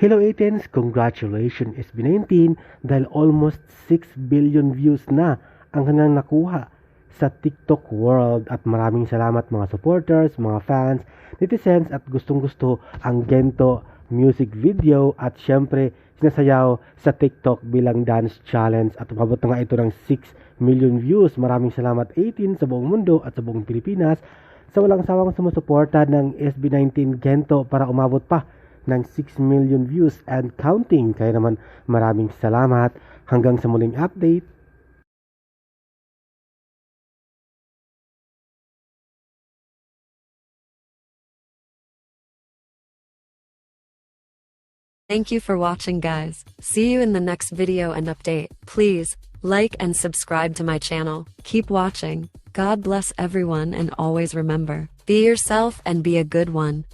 Hello 18s, congratulations SB19 dahil almost 6 billion views na ang kanilang nakuha sa TikTok world. At maraming salamat mga supporters, mga fans, netizens at gustong gusto ang Gento music video. At syempre sinasayaw sa TikTok bilang dance challenge. At umabot nga ito ng 6 million views. Maraming salamat 18 sa buong mundo at sa buong Pilipinas sa walang sawang sumusuporta ng SB19 Gento para umabot pa ng 6 million views and counting. Kaya naman maraming salamat. Hanggang sa muling update. Thank you for watching guys. See you in the next video and update. Please, like and subscribe to my channel. Keep watching. God bless everyone and always remember, be yourself and be a good one.